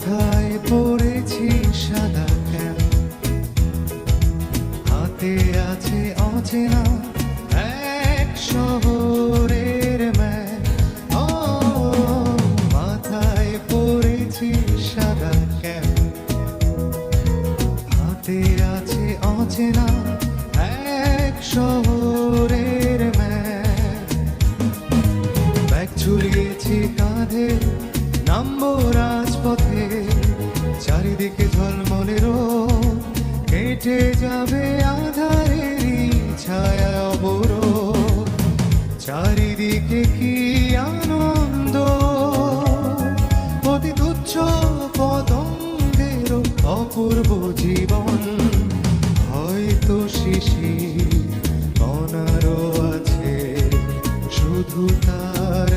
মাথায় পড়েছি সাদা ক্যাপ হাতে আছে ও, মাথায় পড়েছি সাদা ক্যাপ হাতে আছে অচেনা এক শহরের ম্যাপ। ব্যাগ ঝুলিয়েছি ঝলমলে কেটে যাবে আধারেরই ছায়া অবরোধ। চারিদিকে কি আনন্দ? অতি তুচ্ছ পতঙ্গের অপূর্ব জীবন। হয়তো শিশির অনারো আছে, শুধু তার